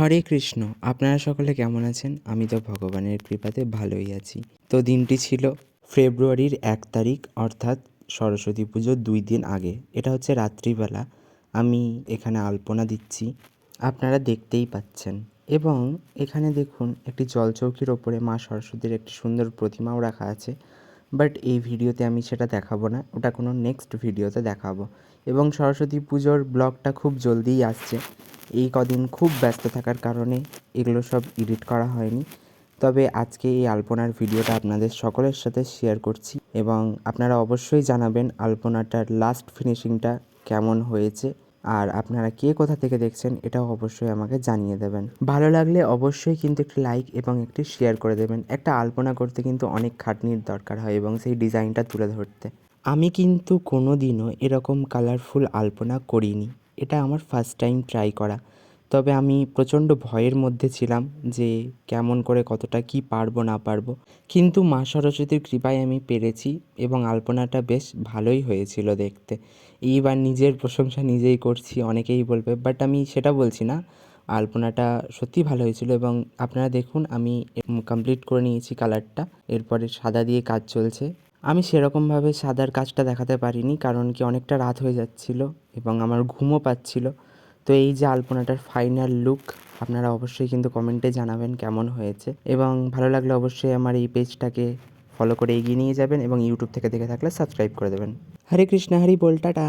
হরে কৃষ্ণ, আপনারা সকলে কেমন আছেন? আমি তো ভগবানের কৃপাতে ভালোই আছি। তো দিনটি ছিল ফেব্রুয়ারির এক তারিখ, অর্থাৎ সরস্বতী পুজোর দুই দিন আগে। এটা হচ্ছে রাত্রিবেলা। আমি এখানে আলপনা দিচ্ছি। আপনারা দেখতেই পাচ্ছেন। এবং এখানে দেখুন, একটি জলচৌকির ওপরে মা সরস্বতীর একটি সুন্দর প্রতিমাও রাখা আছে। বাট এই ভিডিওতে আমি সেটা দেখাবো না, ওটা কোনো নেক্সট ভিডিওতে দেখাবো। এবং সরস্বতী পুজোর ব্লগটা খুব জলদিই আসছে। এই কদিন খুব ব্যস্ত থাকার কারণে এগুলো সব এডিট করা হয়নি। তবে আজকে এই আলপনার ভিডিওটা আপনাদের সকলের সাথে শেয়ার করছি এবং আপনারা অবশ্যই জানাবেন আলপনাটার লাস্ট ফিনিশিংটা কেমন হয়েছে আর আপনারা কে কোথা থেকে দেখছেন এটাও অবশ্যই আমাকে জানিয়ে দেবেন। ভালো লাগলে অবশ্যই কিন্তু একটি লাইক এবং একটি শেয়ার করে দেবেন। একটা আলপনা করতে কিন্তু অনেক খাটনির দরকার হয় এবং সেই ডিজাইনটা তুলে ধরতে। আমি কিন্তু কোনো দিনও এরকম কালারফুল আলপনা করিনি। এটা আমার ফার্স্ট টাইম ট্রাই করা। তবে আমি প্রচণ্ড ভয়ের মধ্যে ছিলাম যে কেমন করে কতটা কি পারব, না পারব। কিন্তু মা সরস্বতীর কৃপায় আমি পেরেছি এবং আলপনাটা বেশ ভালোই হয়েছিল দেখতে। এইবার নিজের প্রশংসা নিজেই করছি, অনেকেই বলবে বাট আমি সেটা বলছি না। আলপনাটা সত্যিই ভালো হয়েছিল এবং আপনারা দেখুন, আমি কমপ্লিট করে নিয়েছি কালারটা এরপরে সাদা দিয়ে কাজ চলছে। আমি সেরকমভাবে সাদার কাজটা দেখাতে পারিনি, কারণ কি অনেকটা রাত হয়ে যাচ্ছিল এবং আমার ঘুমও পাচ্ছিল। তো এই যে আলপনাটার ফাইনাল লুক আপনারা অবশ্যই কিন্তু কমেন্টে জানাবেন কেমন হয়েছে। এবং ভালো লাগলে অবশ্যই আমার এই পেজটাকে ফলো করে এগিয়ে নিয়ে যাবেন এবং ইউটিউব থেকে দেখে থাকলে সাবস্ক্রাইব করে দেবেন। হরে কৃষ্ণ, হরি বল, টাটা।